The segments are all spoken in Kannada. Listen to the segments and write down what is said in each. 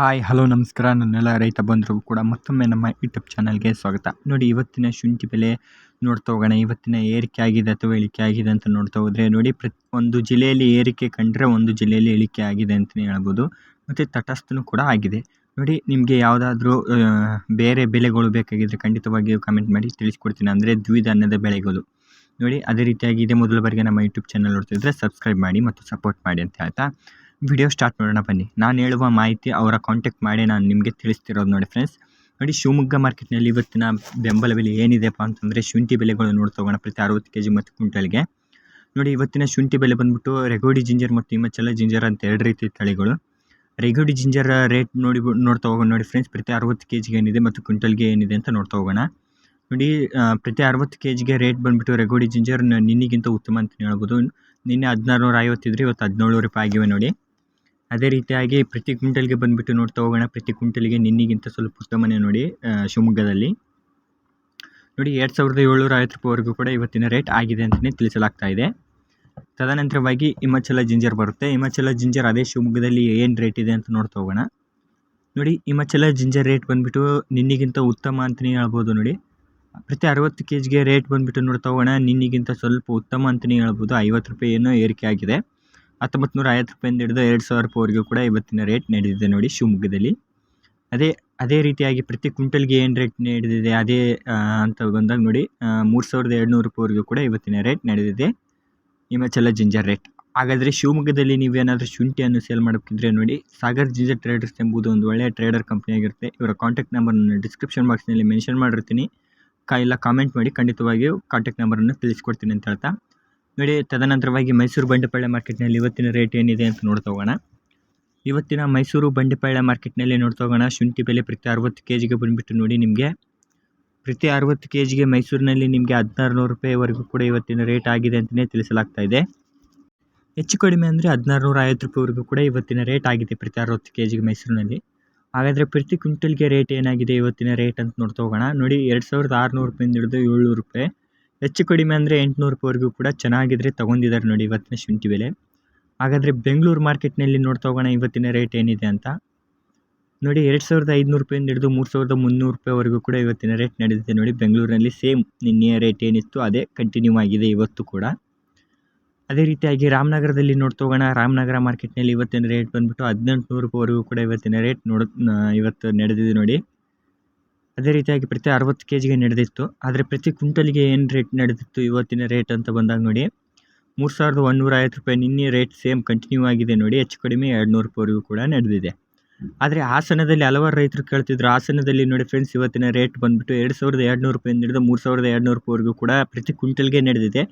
ಹಾಯ್ ಹಲೋ ನಮಸ್ಕಾರ. ನನ್ನೆಲ್ಲ ರೈತ ಬಂದರು ಕೂಡ ಮತ್ತೊಮ್ಮೆ ನಮ್ಮ ಯೂಟ್ಯೂಬ್ ಚಾನಲ್ಗೆ ಸ್ವಾಗತ. ನೋಡಿ, ಇವತ್ತಿನ ಶುಂಠಿ ಬೆಲೆ ನೋಡ್ತಾ ಹೋಗೋಣ. ಇವತ್ತಿನ ಏರಿಕೆ ಆಗಿದೆ ಅಥವಾ ಇಳಿಕೆ ಆಗಿದೆ ಅಂತ ನೋಡ್ತಾ ಹೋದರೆ, ನೋಡಿ, ಪ್ರತಿ ಒಂದು ಜಿಲ್ಲೆಯಲ್ಲಿ ಏರಿಕೆ ಕಂಡ್ರೆ ಒಂದು ಜಿಲ್ಲೆಯಲ್ಲಿ ಇಳಿಕೆ ಆಗಿದೆ ಅಂತಲೇ ಹೇಳ್ಬೋದು. ಮತ್ತು ತಟಸ್ಥನೂ ಕೂಡ ಆಗಿದೆ. ನೋಡಿ, ನಿಮಗೆ ಯಾವುದಾದ್ರೂ ಬೇರೆ ಬೆಲೆಗಳು ಬೇಕಾಗಿದ್ದರೆ ಖಂಡಿತವಾಗಿಯೂ ಕಮೆಂಟ್ ಮಾಡಿ ತಿಳಿಸ್ಕೊಡ್ತೀನಿ. ಅಂದರೆ ದ್ವಿಧಾನ್ಯದ ಬೆಳೆಗಳು. ನೋಡಿ, ಅದೇ ರೀತಿಯಾಗಿ ಇದೇ ಮೊದಲ ಬಾರಿಗೆ ನಮ್ಮ ಯೂಟ್ಯೂಬ್ ಚಾನಲ್ ನೋಡ್ತಿದ್ರೆ ಸಬ್ಸ್ಕ್ರೈಬ್ ಮಾಡಿ ಮತ್ತು ಸಪೋರ್ಟ್ ಮಾಡಿ ಅಂತ ಹೇಳ್ತಾ. ವಿಡಿಯೋ ಸ್ಟಾರ್ಟ್ ಮಾಡೋಣ ಬನ್ನಿ. ನಾನು ಹೇಳುವ ಮಾಹಿತಿ ಅವರ ಕಾಂಟ್ಯಾಕ್ಟ್ ಮಾಡಿ ನಾನು ನಿಮಗೆ ತಿಳಿಸ್ತಿರೋದು ನೋಡಿ ಫ್ರೆಂಡ್ಸ್ ನೋಡಿ ಶಿವಮೊಗ್ಗ ಮಾರ್ಕೆಟ್ನಲ್ಲಿ ಇವತ್ತಿನ ಬೆಂಬಲ ಬೆಲೆ ಏನಿದೆಪ್ಪ ಅಂತಂದರೆ ಶುಂಠಿ ಬೆಲೆಗಳು ನೋಡಿ ತಗೋಣ ಪ್ರತಿ ಅರವತ್ತು ಕೆ ಜಿ ಮತ್ತು ಕ್ವಿಂಟಲ್ಗೆ. ನೋಡಿ ಇವತ್ತಿನ ಶುಂಠಿ ಬೆಲೆ ಬಂದ್ಬಿಟ್ಟು ರೆಗೋಡಿ ಜಿಂಜರ್ ಮತ್ತು ಹಿಮಾಚಲ ಜಿಂಜರ್ ಅಂತ ಎರಡು ರೀತಿ ತಳಿಗಳು. ರೆಗೋಡಿ ಜಿಂಜರ್ ರೇಟ್ ನೋಡಿ ನೋಡ್ತಾ ಹೋಗೋಣ ನೋಡಿ ಫ್ರೆಂಡ್ಸ್ ಪ್ರತಿ ಅರವತ್ತು ಕೆ ಜಿಗೆ ಏನಿದೆ ಮತ್ತು ಕ್ವಿಂಟಲ್ಗೆ ಏನಿದೆ ಅಂತ ನೋಡ್ತಾ ಹೋಗೋಣ. ನೋಡಿ ಪ್ರತಿ ಅರವತ್ತು ಕೆ ಜಿಗೆ ರೇಟ್ ಬಂದುಬಿಟ್ಟು ರೆಗೋಡಿ ಜಿಂಜರ್ ನಿನ್ನಿಗಿಂತ ಉತ್ತಮ ಅಂತ ಹೇಳ್ಬೋದು. ನಿನ್ನೆ ಹದಿನಾರು ನೂರ ಐವತ್ತಿದ್ರೆ ಇವತ್ತು ಹದಿನೇಳು ರೂಪಾಯಿ ಆಗಿವೆ ನೋಡಿ. ಅದೇ ರೀತಿಯಾಗಿ ಪ್ರತಿ ಕ್ವಿಂಟಲ್ಗೆ ಬಂದುಬಿಟ್ಟು ನೋಡ್ತಾ ಹೋಗೋಣ. ಪ್ರತಿ ಕ್ವಿಂಟಲ್ಗೆ ನಿನ್ನೆಗಿಂತ ಸ್ವಲ್ಪ ಉತ್ತಮನೇ ನೋಡಿ ಶಿವಮೊಗ್ಗದಲ್ಲಿ. ನೋಡಿ, ಎರಡು ಸಾವಿರದ ಏಳ್ನೂರ ಐವತ್ತು ರೂಪಾಯಿವರೆಗೂ ಕೂಡ ಇವತ್ತಿನ ರೇಟ್ ಆಗಿದೆ ಅಂತಲೇ ತಿಳಿಸಲಾಗ್ತಾ ಇದೆ. ತದನಂತರವಾಗಿ ಹಿಮಾಚಲ ಜಿಂಜರ್ ಬರುತ್ತೆ. ಹಿಮಾಚಲ ಜಿಂಜರ್ ಅದೇ ಶಿವಮೊಗ್ಗದಲ್ಲಿ ಏನು ರೇಟ್ ಇದೆ ಅಂತ ನೋಡ್ತಾ ಹೋಗೋಣ. ನೋಡಿ, ಹಿಮಾಚಲ ಜಿಂಜರ್ ರೇಟ್ ಬಂದುಬಿಟ್ಟು ನಿನ್ನೆಗಿಂತ ಉತ್ತಮ ಅಂತಲೇ ಹೇಳ್ಬೋದು ನೋಡಿ. ಪ್ರತಿ ಅರವತ್ತು ಕೆ ಜಿಗೆ ರೇಟ್ ಬಂದುಬಿಟ್ಟು ನೋಡ್ತಾ ಹೋಗೋಣ. ನಿನ್ನೆಗಿಂತ ಸ್ವಲ್ಪ ಉತ್ತಮ ಅಂತಲೇ ಹೇಳ್ಬೋದು. ಐವತ್ತು ರೂಪಾಯಿ ಏನೋ ಏರಿಕೆ ಆಗಿದೆ. ಹತ್ತೊಂಬತ್ತು ನೂರ ಐವತ್ತು ರೂಪಾಯಿಂದ ಹಿಡಿದು ಎರಡು ಸಾವಿರ ರೂಪಾಯಿವರೆಗೂ ಕೂಡ ಇವತ್ತಿನ ರೇಟ್ ನಡೆದಿದೆ ನೋಡಿ ಶಿವಮೊಗ್ಗದಲ್ಲಿ. ಅದೇ ಅದೇ ರೀತಿಯಾಗಿ ಪ್ರತಿ ಕ್ವಿಂಟಲ್ಗೆ ಏನು ರೇಟ್ ನಡೆದಿದೆ ಅದೇ ಅಂತ ಬಂದಾಗ ನೋಡಿ ಮೂರು ಸಾವಿರದ ಎರಡುನೂರು ರೂಪಾಯಿವರೆಗೂ ಕೂಡ ಇವತ್ತಿನ ರೇಟ್ ನಡೆದಿದೆ. ಹಿಮಾಚಲ ಜಿಂಜರ್ ರೇಟ್ ಹಾಗಾದರೆ ಶಿವಮೊಗ್ಗದಲ್ಲಿ ನೀವೇನಾದರೂ ಶುಂಠಿಯನ್ನು ಸೇಲ್ ಮಾಡೋಕ್ಕಿದ್ರೆ ನೋಡಿ, ಸಾಗರ್ ಜಿಂಜರ್ ಟ್ರೇಡರ್ಸ್ ಎಂಬುದು ಒಂದು ಒಳ್ಳೆಯ ಟ್ರೇಡರ್ ಕಂಪ್ನಿ ಆಗಿರುತ್ತೆ. ಇವರ ಕಾಂಟ್ಯಾಕ್ಟ್ ನಂಬರನ್ನು ಡಿಸ್ಕ್ರಿಪ್ಷನ್ ಬಾಕ್ಸ್ನಲ್ಲಿ ಮೆನ್ಷನ್ ಮಾಡಿರ್ತೀನಿ. ಕಾ, ಇಲ್ಲ ಕಾಮೆಂಟ್ ಮಾಡಿ ಖಂಡಿತವಾಗಿಯೂ ಕಾಂಟ್ಯಾಕ್ಟ್ ನಂಬರನ್ನು ತಿಳಿಸ್ಕೊಡ್ತೀನಿ ಅಂತ ಹೇಳ್ತಾ. ನೋಡಿ, ತದನಂತರವಾಗಿ ಮೈಸೂರು ಬಂಡೆಪಾಳ್ಯ ಮಾರ್ಕೆಟ್ನಲ್ಲಿ ಇವತ್ತಿನ ರೇಟ್ ಏನಿದೆ ಅಂತ ನೋಡ್ತಾ ಹೋಗೋಣ. ಇವತ್ತಿನ ಮೈಸೂರು ಬಂಡೆಪಾಳ್ಯ ಮಾರ್ಕೆಟ್ನಲ್ಲಿ ನೋಡ್ತಾ ಹೋಗೋಣ. ಶುಂಠಿ ಬೆಲೆ ಪ್ರತಿ ಅರವತ್ತು ಕೆ ಜಿಗೆ ಬಂದುಬಿಟ್ಟು ನೋಡಿ ನಿಮಗೆ. ಪ್ರತಿ ಅರವತ್ತು ಕೆ ಜಿಗೆ ಮೈಸೂರಿನಲ್ಲಿ ನಿಮಗೆ ಹದಿನಾರು ನೂರು ರೂಪಾಯಿವರೆಗೂ ಕೂಡ ಇವತ್ತಿನ ರೇಟ್ ಆಗಿದೆ ಅಂತಲೇ ತಿಳಿಸಲಾಗ್ತಾ ಇದೆ. ಹೆಚ್ಚು ಕಡಿಮೆ ಅಂದರೆ ಹದಿನಾರು ನೂರ ಐವತ್ತು ರೂಪಾಯಿವರೆಗೂ ಕೂಡ ಇವತ್ತಿನ ರೇಟ್ ಆಗಿದೆ ಪ್ರತಿ ಅರವತ್ತು ಕೆ ಜಿಗೆ ಮೈಸೂರಿನಲ್ಲಿ. ಹಾಗಾದರೆ ಪ್ರತಿ ಕ್ವಿಂಟಲ್ಗೆ ರೇಟ್ ಏನಾಗಿದೆ ಇವತ್ತಿನ ರೇಟ್ ಅಂತ ನೋಡ್ತಾ ಹೋಗೋಣ. ನೋಡಿ, ಎರಡು ಸಾವಿರದ ಆರುನೂರು ರೂಪಾಯಿಂದ ಹಿಡಿದು ಏಳ್ನೂರು ರೂಪಾಯಿ. ಹೆಚ್ಚು ಕಡಿಮೆ ಅಂದರೆ ಎಂಟುನೂರು ರೂಪಾಯಿವರೆಗೂ ಕೂಡ ಚೆನ್ನಾಗಿದ್ರೆ ತೊಗೊಂಡಿದ್ದಾರೆ ನೋಡಿ ಇವತ್ತಿನ ಶುಂಠಿ ಬೆಲೆ. ಹಾಗಾದರೆ ಬೆಂಗಳೂರು ಮಾರ್ಕೆಟ್ನಲ್ಲಿ ನೋಡ್ತಾ ಹೋಗೋಣ, ಇವತ್ತಿನ ರೇಟ್ ಏನಿದೆ ಅಂತ. ನೋಡಿ ಎರಡು ಸಾವಿರದ ಐದುನೂರು ರೂಪಾಯಿಂದ ಹಿಡಿದು ಮೂರು ಸಾವಿರದ ಮುನ್ನೂರು ರೂಪಾಯಿವರೆಗೂ ಕೂಡ ಇವತ್ತಿನ ರೇಟ್ ನಡೆದಿದೆ ನೋಡಿ. ಬೆಂಗಳೂರಿನಲ್ಲಿ ಸೇಮ್ ನಿನ್ನೆಯ ರೇಟ್ ಏನಿತ್ತು, ಅದೇ ಕಂಟಿನ್ಯೂ ಆಗಿದೆ ಇವತ್ತು ಕೂಡ. ಅದೇ ರೀತಿಯಾಗಿ ರಾಮನಗರದಲ್ಲಿ ನೋಡ್ತಾ ಹೋಗೋಣ. ರಾಮನಗರ ಮಾರ್ಕೆಟ್ನಲ್ಲಿ ಇವತ್ತಿನ ರೇಟ್ ಬಂದುಬಿಟ್ಟು ಹದಿನೆಂಟು ನೂರು ರೂಪಾಯಿವರೆಗೂ ಕೂಡ ಇವತ್ತಿನ ರೇಟ್ ನೋಡ ಇವತ್ತು ನಡೆದಿದೆ ನೋಡಿ. ಅದೇ ರೀತಿಯಾಗಿ ಪ್ರತಿ ಅರವತ್ತು ಕೆ ಜಿಗೆ ನಡೆದಿತ್ತು. ಆದರೆ ಪ್ರತಿ ಕ್ವಿಂಟಲ್ಗೆ ಏನು ರೇಟ್ ನಡೆದಿತ್ತು ಇವತ್ತಿನ ರೇಟ್ ಅಂತ ಬಂದಾಗ ನೋಡಿ, ಮೂರು ಸಾವಿರದ ಒಂದುನೂರ ಐವತ್ತು ರೂಪಾಯಿ ನಿನ್ನೆ ರೇಟ್ ಸೇಮ್ ಕಂಟಿನ್ಯೂ ಆಗಿದೆ ನೋಡಿ, ಹೆಚ್ಚು ಕಡಿಮೆ ಎರಡು ನೂರು ರೂಪಾಯಿವರೆಗೂ ಕೂಡ ನಡೆದಿದೆ. ಆದರೆ ಹಾಸನದಲ್ಲಿ ಹಲವಾರು ರೈತರು ಕೇಳ್ತಿದ್ರು, ಹಾಸನದಲ್ಲಿ ನೋಡಿ ಫ್ರೆಂಡ್ಸ್ ಇವತ್ತಿನ ರೇಟ್ ಬಂದುಬಿಟ್ಟು ಎರಡು ಸಾವಿರದ ಎರಡು ನೂರು ರೂಪಾಯಿಂದ ಹಿಡಿದು ಮೂರು ಸಾವಿರದ ಎರಡು ನೂರು ರೂಪಾಯಿವರೆಗೂ ಕೂಡ ಪ್ರತಿ ಕ್ವಿಂಟಲ್ಗೆ ನಡೆದಿದೆ.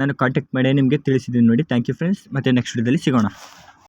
ನಾನು ಕಾಂಟ್ಯಾಕ್ಟ್ ಮಾಡಿ ನಿಮಗೆ ತಿಳಿಸಿದ್ದೀನಿ ನೋಡಿ. ಥ್ಯಾಂಕ್ ಯು ಫ್ರೆಂಡ್ಸ್ ಮತ್ತು ನೆಕ್ಸ್ಟ್ ವಿಡಿಯೋದಲ್ಲಿ ಸಿಗೋಣ.